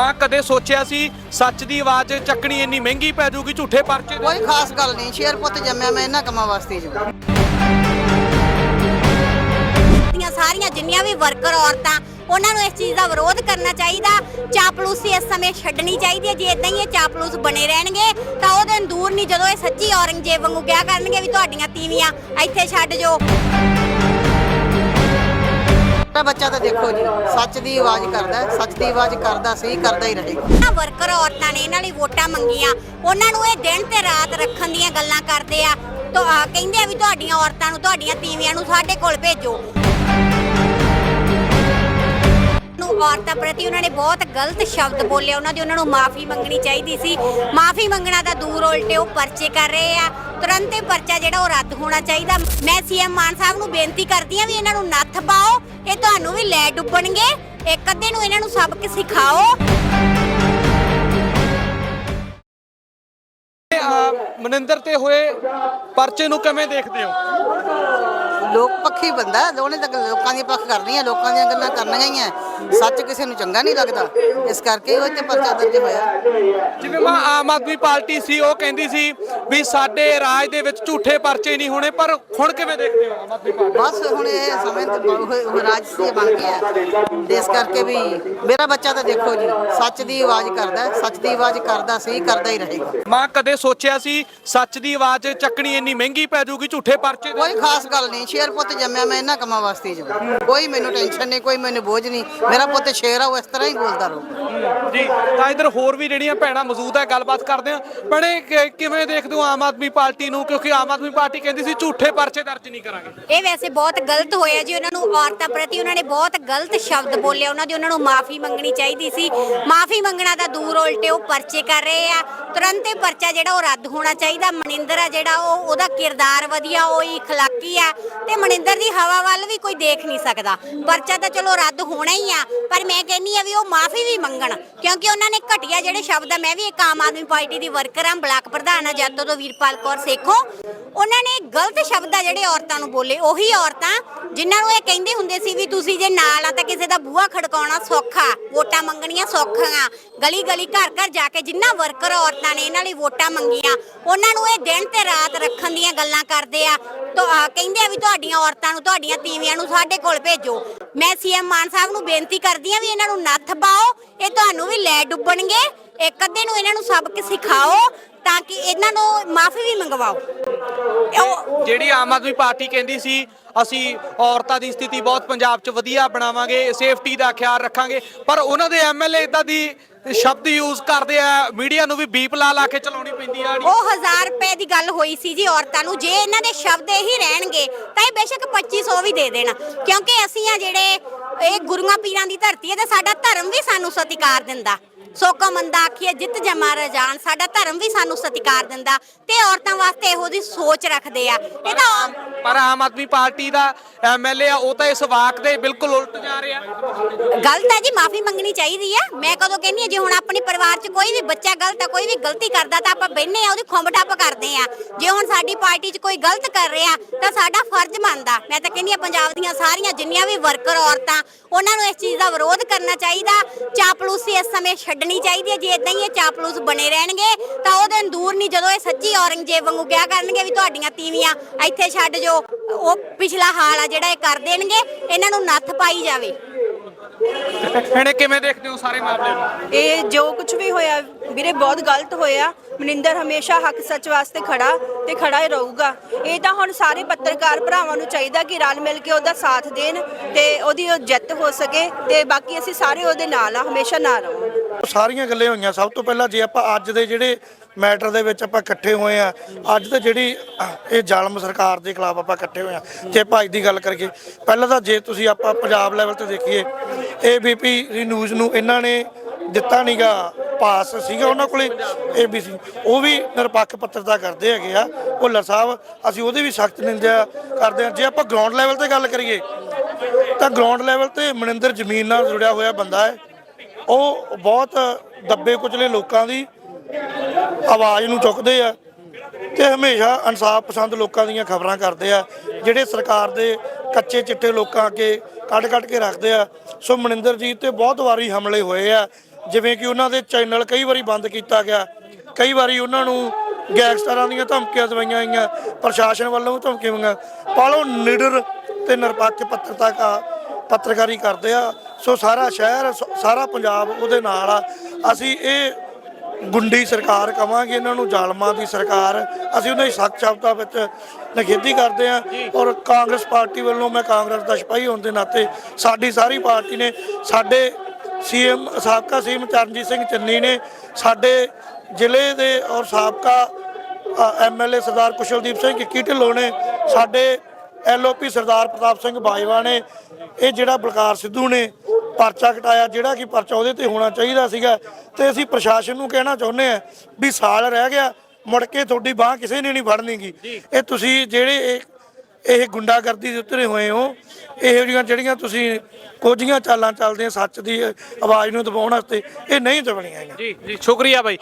ਮਾਂ ਕਦੇ ਸੋਚਿਆ ਸੀ ਸੱਚ ਦੀ ਆਵਾਜ਼ ਚੱਕਣੀ ਇੰਨੀ ਮਹਿੰਗੀ ਪੈ ਜਾਊਗੀ ਝੂਠੇ ਪਰਚੇ ਦੇ ਕੋਈ ਖਾਸ ਗੱਲ ਨਹੀਂ ਸ਼ੇਰ ਪੁੱਤ ਜੰਮਿਆ ਮੈਂ ਇਹਨਾਂ ਕੰਮਾਂ ਵਾਸਤੇ ਹੀ ਜੰਮਿਆ। ਦੀਆਂ ਸਾਰੀਆਂ ਜਿੰਨੀਆਂ ਵੀ ਵਰਕਰ ਔਰਤਾਂ ਉਹਨਾਂ ਨੂੰ ਇਸ ਚੀਜ਼ ਦਾ ਵਿਰੋਧ ਕਰਨਾ ਚਾਹੀਦਾ। ਚਾਪਲੂਸੀ ਇਸ ਸਮੇਂ ਛੱਡਣੀ ਚਾਹੀਦੀ ਹੈ। ਜੇ ਇਦਾਂ ਹੀ ਇਹ ਚਾਪਲੂਸ ਬਣੇ ਰਹਿਣਗੇ ਤਾਂ ਉਹ ਦਿਨ ਦੂਰ ਨਹੀਂ ਜਦੋਂ ਇਹ ਸੱਚੀ ਔਰੰਗਜ਼ੇਬ ਵਾਂਗੂ ਕਿਹਾ ਕਰਨਗੇ ਵੀ ਤੁਹਾਡੀਆਂ ਤੀਵੀਆਂ ਇੱਥੇ ਛੱਡ ਜੋ ਮੇਰਾ ਬੱਚਾ ਤਾਂ ਦੇਖੋ ਜੀ, ਸੱਚ ਦੀ ਆਵਾਜ਼ ਕਰਦਾ, ਸੱਚ ਦੀ ਆਵਾਜ਼ ਕਰਦਾ, ਸਹੀ ਕਰਦਾ ਹੀ ਰਹੇਗਾ ਆ ਵਰਕਰ ਔਰਤਾਂ ਨੇ ਇਹਨਾਂ ਲਈ ਵੋਟਾਂ ਮੰਗੀਆਂ। ਉਹਨਾਂ ਨੂੰ ਇਹ ਦਿਨ ਤੇ ਰਾਤ ਰੱਖਣ ਦੀਆਂ ਗੱਲਾਂ ਕਰਦੇ ਆ। ਤਾਂ ਕਹਿੰਦੇ ਆ ਵੀ ਤੁਹਾਡੀਆਂ ਔਰਤਾਂ ਨੂੰ, ਤੁਹਾਡੀਆਂ ਤੀਵੀਆਂ ਨੂੰ ਸਾਡੇ ਕੋਲ ਭੇਜੋ। ਔਰਤਾਂ ਪ੍ਰਤੀ ਉਹਨਾਂ ਨੇ ਬਹੁਤ ਗਲਤ ਸ਼ਬਦ ਬੋਲੇ। ਉਹਨਾਂ ਦੀ ਉਹਨਾਂ ਨੂੰ ਮਾਫੀ ਮੰਗਣੀ ਚਾਹੀਦੀ ਸੀ। ਮਾਫੀ ਮੰਗਣਾ ਤਾਂ ਦੂਰ ਉਲਟੇ ਉਹ ਪਰਚੇ ਕਰ ਰਹੇ ਆ। ਤੁਰੰਤ ਇਹ ਪਰਚਾ ਜਿਹੜਾ ਉਹ ਰੱਦ ਹੋਣਾ ਚਾਹੀਦਾ। ਮੈਂ ਸੀਐਮ ਮਾਨ ਸਾਹਿਬ ਨੂੰ ਬੇਨਤੀ ਕਰਦੀ ਆ ਵੀ ਇਹਨਾਂ ਨੂੰ ਨੱਥ ਪਾਓ, ਇਹ ਤੁਹਾਨੂੰ ਵੀ ਲੈ ਡੁੱਬਣਗੇ। ਇੱਕ ਅੱਧੇ ਨੂੰ ਇਹਨਾਂ ਨੂੰ ਸਬਕ ਸਿਖਾਓ। ਮਨਿੰਦਰ ਤੇ ਹੋਏ ਪਰਚੇ ਨੂੰ ਕਿਵੇਂ ਦੇਖਦੇ ਹੋ? ਲੋਕ ਪੱਖੀ ਬੰਦਾ ਹੈ, ਉਹਨੇ ਤਾਂ ਲੋਕਾਂ ਦੀ ਪੱਖ ਕਰਨੀ ਹੈ ਲੋਕਾਂ ਦੀਆਂ ਗੱਲਾਂ ਕਰਨੀਆਂ ਹੀ ਹੈ ਸੱਚ ਕਿਸੇ ਨੂੰ ਚੰਗਾ ਨਹੀਂ ਲੱਗਦਾ। ਇਸ ਕਰਕੇ ਉਹ ਤੇ ਪਰਚਾ ਦਰਜ ਹੋਇਆ। ਜਿਵੇਂ ਮਾਂ ਆਮ ਆਦਮੀ ਪਾਰਟੀ ਸੀ ਉਹ ਕਹਿੰਦੀ ਸੀ ਵੀ ਸਾਡੇ ਰਾਜ ਦੇ ਵਿੱਚ ਝੂਠੇ ਪਰਚੇ ਨਹੀਂ ਹੋਣੇ ਪਰ ਹੁਣ ਕਿਵੇਂ ਦੇਖਦੇ ਹੋ ਆਮ ਆਦਮੀ ਪਾਰਟੀ? ਬਸ ਹੁਣ ਇਹ ਸਮੇਂ ਤੇ ਉਹ- ਉਹ ਰਾਜਸੀ ਬਣ ਗਿਆ। ਤੇ ਇਸ ਕਰਕੇ ਵੀ ਮੇਰਾ ਬੱਚਾ ਤਾਂ ਦੇਖੋ ਜੀ ਸੱਚ ਦੀ ਆਵਾਜ਼ ਕਰਦਾ ਹੈ, ਸੱਚ ਦੀ ਆਵਾਜ਼ ਕਰਦਾ ਸਹੀ ਕਰਦਾ ਹੀ ਰਹੇਗਾ। ਮਾਂ ਕਦੇ ਸੋਚਿਆ ਸੀ ਸੱਚ ਦੀ ਆਵਾਜ਼ ਚੱਕਣੀ ਇੰਨੀ ਮਹਿੰਗੀ ਪੈ ਜਾਊਗੀ ਝੂਠੇ ਪਰਚੇ ਦੇ ਕੋਈ ਖਾਸ ਗੱਲ ਨਹੀਂ ਸ਼ੇਰ ਪੁੱਤ ਜੰਮਿਆ ਮੈਂ ਇਹਨਾਂ ਕੰਮਾਂ ਵਾਸਤੇ ਹੀ ਜੰਮਿਆ ਕੋਈ ਮੈਨੂੰ ਟੈਨਸ਼ਨ ਨਹੀਂ ਕੋਈ ਮੈਨੂੰ ਬੋਝ ਨਹੀਂ। ਮੇਰਾ ਪੁੱਤ ਸ਼ੇਰ ਆ ਉਹ ਇਸ ਤਰ੍ਹਾਂ ਹੀ ਬੋਲਦਾ ਰਹੂ। ਜੀ ਤਾਂ ਇਧਰ ਹੋਰ ਵੀ ਜਿਹੜੀਆਂ ਭੈਣਾਂ ਮੌਜੂਦ ਹੈ ਗੱਲਬਾਤ ਕਰਦੇ ਆ। ਭੈਣੇ ਕਿਵੇਂ ਦੇਖਦੇ ਹੋ ਆਮ ਆਦਮੀ ਪਾਰਟੀ ਨੂੰ? ਕਿਉਂਕਿ ਆਮ ਆਦਮੀ ਪਾਰਟੀ ਕਹਿੰਦੀ ਸੀ ਝੂਠੇ ਪਰਚੇ ਦਰਜ ਨਹੀਂ ਕਰਾਂਗੇ। ਇਹ ਵੈਸੇ ਬਹੁਤ ਗਲਤ ਹੋਇਆ ਜੀ ਉਹਨਾਂ ਨੂੰ। ਔਰਤਾਂ ਪ੍ਰਤੀ ਉਹਨਾਂ ਨੇ ਬਹੁਤ ਗਲਤ ਸ਼ਬਦ ਬੋਲੇ। ਉਹਨਾਂ ਦੀ ਉਹਨਾਂ ਨੂੰ ਮਾਫੀ ਮੰਗਣੀ ਚਾਹੀਦੀ ਸੀ। ਮਾਫੀ ਮੰਗਣਾ ਤਾਂ ਦੂਰ ਉਲਟੇ ਉਹ ਪਰਚੇ ਕਰ ਰਹੇ ਆ। ਤੁਰੰਤ ਇਹ ਪਰਚਾ ਜਿਹੜਾ ਉਹ ਰੱਦ ਹੋਣਾ ਚਾਹੀਦਾ। ਮਨਿੰਦਰ ਆ ਜਿਹੜਾ ਉਹ ਉਹਦਾ ਕਿਰਦਾਰ ਵਧੀਆ ਉਹ ਇਖਲਾਕੀ ਆ। ਤੇ ਮਨਿੰਦਰ ਦੀ ਹਵਾ ਵੱਲ ਵੀ ਕੋਈ ਦੇਖ ਨਹੀਂ ਸਕਦਾ। ਪਰਚਾ ਤਾਂ ਚਲੋ ਰੱਦ ਹੋਣਾ ਹੀ ਆ, ਪਰ ਮੈਂ ਕਹਿੰਨੀ ਆ ਵੀ ਉਹ ਮਾਫੀ ਵੀ ਮੰਗਣ, ਕਿਉਂਕਿ ਉਹਨਾਂ ਨੇ ਘਟੀਆ ਜਿਹੜੇ ਸ਼ਬਦ ਆ, ਮੈਂ ਵੀ ਇੱਕ ਆਮ ਆਦਮੀ ਪਾਰਟੀ ਦੀ ਵਰਕਰ ਆ, ਬਲਾਕ ਪ੍ਰਧਾਨ ਆ ਜੱਤੋ ਤੋਂ ਵੀਰਪਾਲ ਕੌਰ ਸੇਖੋ। ਉਹਨਾਂ ਨੇ ਗਲਤ ਸ਼ਬਦ ਆ ਜਿਹੜੇ ਔਰਤਾਂ ਨੂੰ ਬੋਲੇ, ਉਹੀ ਔਰਤਾਂ ਜਿਨ੍ਹਾਂ ਨੂੰ ਇਹ ਕਹਿੰਦੇ ਹੁੰਦੇ ਸੀ ਵੀ ਤੁਸੀਂ ਜੇ ਨਾਲ ਆ ਤਾਂ ਕਿਸੇ ਦਾ ਬੂਹਾ ਖੜਕਾਉਣਾ ਸੌਖਾ, ਵੋਟਾਂ ਮੰਗਣੀਆਂ ਸੌਖੀਆਂ। ਗਲੀ ਗਲੀ ਘਰ ਘਰ ਜਾ ਕੇ ਜਿੰਨਾ ਵਰਕਰ ਔਰਤਾਂ ਨੇ ਇਹਨਾਂ ਲਈ ਵੋਟਾਂ ਮੰਗੀਆਂ, ਉਹਨਾਂ ਨੂੰ ਇਹ ਦਿਨ ਤੇ ਰਾਤ ਰੱਖਣ ਦੀਆਂ ਗੱਲਾਂ ਕਰਦੇ ਆ। ਤਾਂ ਕਹਿੰਦੇ ਆ ਵੀ ਤੁਹਾਡੀਆਂ ਔਰਤਾਂ ਨੂੰ, ਤੁਹਾਡੀਆਂ ਤੀਵੀਆਂ ਨੂੰ ਸਾਡੇ ਕੋਲ ਭੇਜੋ। ਮੈਂ ਸੀਐਮ ਮਾਨ ਸਾਹਿਬ ਨੂੰ ਬੇਨਤੀ ਕਰਦੀ ਆ ਵੀ ਇਹਨਾਂ ਨੂੰ ਨੱਥ ਪਾਓ, ਇਹ ਤੁਹਾਨੂੰ ਵੀ ਲੈ ਡੁੱਬਣਗੇ। ਇੱਕ ਅੱਧੇ ਨੂੰ ਇਹਨਾਂ ਨੂੰ ਸਬਕ ਸਿਖਾਓ ਤਾਂ ਕਿ ਇਹਨਾਂ ਨੂੰ ਮਾਫੀ ਵੀ ਮੰਗਵਾਓ। ਉਹ ਜਿਹੜੀ ਆਮ ਆਦਮੀ ਪਾਰਟੀ ਕਹਿੰਦੀ ਸੀ ਅਸੀਂ ਔਰਤਾਂ ਦੀ ਸਥਿਤੀ ਬਹੁਤ ਪੰਜਾਬ 'ਚ ਵਧੀਆ ਬਣਾਵਾਂਗੇ ਸੇਫਟੀ ਦਾ ਖਿਆਲ ਰੱਖਾਂਗੇ ਪਰ ਉਹਨਾਂ ਦੇ ਐਮਐਲਏ ਇਦਾਂ ਦੀ ਸ਼ਬਦ ਯੂਜ਼ ਕਰਦੇ ਆ ਮੀਡੀਆ ਨੂੰ ਵੀ ਬੀਪ ਲਾ ਲਾ ਕੇ ਚਲਾਉਣੀ ਪੈਂਦੀ ਆ। ਉਹ 1000 ਰੁਪਏ ਦੀ ਗੱਲ ਹੋਈ ਸੀ ਜੀ ਔਰਤਾਂ ਨੂੰ ਜੇ ਇਹਨਾਂ ਦੇ ਸ਼ਬਦ ਇਹੀ ਰਹਿਣਗੇ ਤਾਂ ਇਹ ਬੇਸ਼ੱਕ 2500 ਵੀ ਦੇ ਦੇਣ ਕਿਉਂਕਿ ਅਸੀਂ ਆ ਜਿਹੜੇ ਇਹ ਗੁਰੂਆਂ ਪੀਰਾਂ ਦੀ ਧਰਤੀ ਹੈ ਤੇ ਸਾਡਾ ਧਰਮ ਵੀ ਸਾਨੂੰ ਸਤਿਕਾਰ ਦਿੰਦਾ। ਸੋਕਾ ਮੰਦਾ ਆਖੀਏ ਜਿੱਤ ਜਮਾ ਰਜਾਨ ਸਾਡਾ ਧਰਮ ਵੀ ਸਾਨੂੰ ਸਤਿਕਾਰ ਦਿੰਦਾ ਤੇ ਔਰਤਾਂ ਵਾਸਤੇ ਇਹੋ ਜੀ ਸੋਚ ਰੱਖਦੇ ਆ। ਇਹ ਤਾਂ ਪਰ ਆਮ ਆਦਮੀ ਪਾਰਟੀ ਦਾ ਐਮਐਲਏ ਆ ਉਹ ਤਾਂ ਇਸ ਵਾਕ ਦੇ ਬਿਲਕੁਲ ਉਲਟ ਜਾ ਰਿਹਾ। ਗਲਤ ਹੈ ਜੀ ਮਾਫੀ ਮੰਗਣੀ ਚਾਹੀਦੀ ਹੈ ਮੈਂ ਕਦੋਂ ਕਹਿੰਨੀ ਆ ਜੇ ਹੁਣ ਆਪਣੇ ਪਰਿਵਾਰ 'ਚ ਕੋਈ ਵੀ ਬੱਚਾ ਗਲਤ ਹੈ ਕੋਈ ਵੀ ਗਲਤੀ ਕਰਦਾ ਤਾਂ ਆਪਾਂ ਬੈਠਨੇ ਆ ਉਹਦੀ ਖੁੰਬ ਟੱਪ ਕਰਦੇ ਆ। ਜੇ ਹੁਣ ਸਾਡੀ ਪਾਰਟੀ 'ਚ ਕੋਈ ਗਲਤ ਕਰ ਰਿਹਾ ਤਾਂ ਸਾਡਾ ਫਰਜ਼ ਬਣਦਾ। ਮੈਂ ਤਾਂ ਕਹਿੰਨੀ ਆ ਪੰਜਾਬ ਦੀਆਂ ਸਾਰੀਆਂ ਜਿੰਨੀਆਂ ਵੀ ਵਰਕਰ ਔਰਤਾਂ ਉਹਨਾਂ ਨੂੰ ਇਸ ਚੀਜ਼ ਦਾ ਵਿਰੋਧ ਕਰਨਾ ਚਾਹੀਦਾ। ਚਾਪਲੂਸੀ ਇਸ ਸਮੇਂ ਛੱਡਣੀ ਚਾਹੀਦੀ ਹੈ। ਜੇ ਇਦਾਂ ਹੀ ਇਹ ਚਾਪਲੂਸ ਬਣੇ ਰਹਿਣਗੇ ਤਾਂ ਉਹ ਦਿਨ ਦੂਰ ਨਹੀਂ ਜਦੋਂ ਇਹ ਸੱਚੀ ਔਰੰਗਜ਼ੇਬ ਵਾਂਗੂ ਕਿਹਾ ਕਰਨਗੇ ਵੀ ਤੁਹਾਡੀਆਂ ਤੀਵੀਆਂ ਇੱਥੇ ਛੱਡ ਜੋ ਉਹ ਪਿਛਲਾ ਹਾਲ ਆ ਜਿਹੜਾ ਇਹ ਕਰ ਦੇਣਗੇ ਇਹਨਾਂ ਨੂੰ ਨੱਥ ਪਾਈ ਜਾਵੇ। ਇਹਨੇ ਕਿਵੇਂ ਦੇਖਦੇ ਹੋ ਸਾਰੇ ਮਾਮਲੇ ਨੂੰ? ਇਹ ਜੋ ਕੁਝ ਵੀ ਹੋਇਆ ਵੀਰੇ ਬਹੁਤ ਗਲਤ ਹੋਇਆ। ਮਨਿੰਦਰ ਹਮੇਸ਼ਾ ਹੱਕ ਸੱਚ ਵਾਸਤੇ ਖੜਾ ਤੇ ਖੜਾ ਹੀ ਰਹੂਗਾ। ਇਹ ਤਾਂ ਹੁਣ ਸਾਰੇ ਪੱਤਰਕਾਰ ਭਰਾਵਾਂ ਨੂੰ ਚਾਹੀਦਾ ਕਿ ਰਲ ਮਿਲ ਕੇ ਉਹਦਾ ਸਾਥ ਦੇਣ ਤੇ ਉਹਦੀ ਉਹ ਜਿੱਤ ਹੋ ਸਕੇ ਤੇ ਬਾਕੀ ਅਸੀਂ ਸਾਰੇ ਉਹਦੇ ਨਾਲ ਆ ਹਮੇਸ਼ਾ ਨਾਲ ਰਹਾਂਗੇ ਸਾਰੀਆਂ ਗੱਲਾਂ ਹੋਈਆਂ। ਸਭ ਤੋਂ ਪਹਿਲਾਂ ਜੇ ਆਪਾਂ ਅੱਜ ਦੇ ਜਿਹੜੇ ਮੈਟਰ ਦੇ ਵਿੱਚ ਆਪਾਂ ਇਕੱਠੇ ਹੋਏ ਆ, ਅੱਜ ਤੇ ਜਿਹੜੀ ਇਹ ਜ਼ਾਲਮ ਸਰਕਾਰ ਦੇ ਖਿਲਾਫ ਆਪਾਂ ਇਕੱਠੇ ਹੋਏ ਆ। ਜੇ ਭਾਈ ਦੀ ਗੱਲ ਕਰੀਏ, ਪਹਿਲਾਂ ਤਾਂ ਜੇ ਤੁਸੀਂ ਆਪਾਂ ਪੰਜਾਬ ਲੈਵਲ ਤੇ ਦੇਖੀਏ ਏਬੀਪੀ ਦੀ ਨਿਊਜ਼ ਨੂੰ ਇਹਨਾਂ ਨੇ ਦਿੱਤਾ ਨਹੀਂਗਾ ਪਾਸ ਸੀਗਾ ਉਹਨਾਂ ਕੋਲੇ ਏਬੀਸੀ ਉਹ ਵੀ ਨਿਰਪੱਖ ਪੱਤਰਤਾ ਕਰਦੇ ਹੈਗੇ ਆ, ਭੁੱਲਰ ਸਾਹਿਬ, ਅਸੀਂ ਉਹਦੀ ਵੀ ਸਖਤ ਨਿੰਦਿਆ ਕਰਦੇ ਆ ਜੇ ਆਪਾਂ ਗਰਾਊਂਡ ਲੈਵਲ ਤੇ ਗੱਲ ਕਰੀਏ, ਤਾਂ ਗਰਾਊਂਡ ਲੈਵਲ ਤੇ ਮਨਿੰਦਰ ਜ਼ਮੀਨ ਨਾਲ ਜੁੜਿਆ ਹੋਇਆ ਬੰਦਾ ਹੈ। ਉਹ ਬਹੁਤ ਦੱਬੇ ਕੁਚਲੇ ਲੋਕਾਂ ਦੀ ਆਵਾਜ਼ ਨੂੰ ਚੁੱਕਦੇ ਆ ਤੇ ਹਮੇਸ਼ਾ ਇਨਸਾਫ ਪਸੰਦ ਲੋਕਾਂ ਦੀਆਂ ਖਬਰਾਂ ਕਰਦੇ ਆ, ਜਿਹੜੇ ਸਰਕਾਰ ਦੇ ਕੱਚੇ ਚਿੱਟੇ ਲੋਕਾਂ ਅੱਗੇ ਕੱਢ ਕੱਢ ਕੇ ਰੱਖਦੇ ਆ। ਸੋ ਮਨਿੰਦਰਜੀਤ ਤੇ ਬਹੁਤ ਵਾਰੀ ਹਮਲੇ ਹੋਏ ਆ, ਜਿਵੇਂ ਕਿ ਉਹਨਾਂ ਦੇ ਚੈਨਲ ਕਈ ਵਾਰੀ ਬੰਦ ਕੀਤਾ ਗਿਆ, ਕਈ ਵਾਰੀ ਉਹਨਾਂ ਨੂੰ ਗੈਂਗਸਟਰਾਂ ਦੀਆਂ ਧਮਕੀਆਂ ਦਵਾਈਆਂ ਗਈਆਂ ਪ੍ਰਸ਼ਾਸਨ ਵੱਲੋਂ ਵੀ ਧਮਕੀਆਂ ਗਈਆਂ ਪਾਲੋ ਨਿਡਰ ਤੇ ਨਿਰਪੱਖ ਪੱਤਰਤਾ ਕਾ ਪੱਤਰਕਾਰੀ ਕਰਦੇ ਆ। ਸੋ ਸਾਰਾ ਸ਼ਹਿਰ ਸ- ਸਾਰਾ ਪੰਜਾਬ ਉਹਦੇ ਨਾਲ ਆ। ਅਸੀਂ ਇਹ ਗੁੰਡੀ ਸਰਕਾਰ ਕਵਾਂਗੇ ਇਹਨਾਂ ਨੂੰ ਜ਼ਾਲਮਾਂ ਦੀ ਸਰਕਾਰ। ਅਸੀਂ ਉਹਨਾਂ ਦੀ ਸਖਤ ਸ਼ਬਦਾਂ ਵਿੱਚ ਨਿਖੇਧੀ ਕਰਦੇ ਹਾਂ ਔਰ ਕਾਂਗਰਸ ਪਾਰਟੀ ਵੱਲੋਂ ਮੈਂ ਕਾਂਗਰਸ ਦਾ ਸਿਪਾਹੀ ਹੋਣ ਦੇ ਨਾਤੇ ਸਾਡੀ ਸਾਰੀ ਪਾਰਟੀ ਨੇ ਸਾਡੇ ਸੀਐਮ ਸਾਬਕਾ ਸੀਐਮ ਚਰਨਜੀਤ ਸਿੰਘ ਚੰਨੀ ਨੇ ਸਾਡੇ ਜ਼ਿਲ੍ਹੇ ਦੇ ਔਰ ਸਾਬਕਾ ਐਮਐਲਏ ਸਰਦਾਰ ਕੁਸ਼ਲਦੀਪ ਸਿੰਘ ਕਿੱਕੀ ਢਿੱਲੋਂ ਨੇ ਸਾਡੇ ਐਲਓਪੀ ਸਰਦਾਰ ਪ੍ਰਤਾਪ ਸਿੰਘ ਬਾਜਵਾ ਨੇ ਇਹ ਜਿਹੜਾ ਬਲਕਾਰ ਸਿੱਧੂ ਨੇ ਪਰਚਾ ਕਟਾਇਆ ਜਿਹੜਾ ਕਿ ਪਰਚਾ ਉਹਦੇ ਤੇ ਹੋਣਾ ਚਾਹੀਦਾ ਸੀਗਾ ਤੇ ਅਸੀਂ ਪ੍ਰਸ਼ਾਸਨ ਨੂੰ ਕਹਿਣਾ ਚਾਹੁੰਦੇ ਆ ਵੀ ਸਾਲ ਰਹਿ ਗਿਆ ਮੁੜ ਕੇ ਤੁਹਾਡੀ ਬਾਹ ਕਿਸੇ ਨੇ ਨਹੀਂ ਫੜਨੀਗੀ। ਇਹ ਤੁਸੀਂ ਜਿਹੜੇ ਇਹ ਇਹ ਗੁੰਡਾਗਰਦੀ ਦੇ ਉਤਰੇ ਹੋਏ ਹੋ ਇਹੋ ਜਿਹੀਆਂ ਜਿਹੜੀਆਂ ਤੁਸੀਂ ਕੋਝੀਆਂ ਚਾਲਾਂ ਚੱਲਦੀਆਂ ਸੱਚ ਦੀ ਆਵਾਜ਼ ਨੂੰ ਦਬਾਉਣ ਵਾਸਤੇ ਇਹ ਨਹੀਂ ਦਬਣੀਆਂ ਜੀ ਜੀ ਸ਼ੁਕਰੀਆ ਬਾਈ।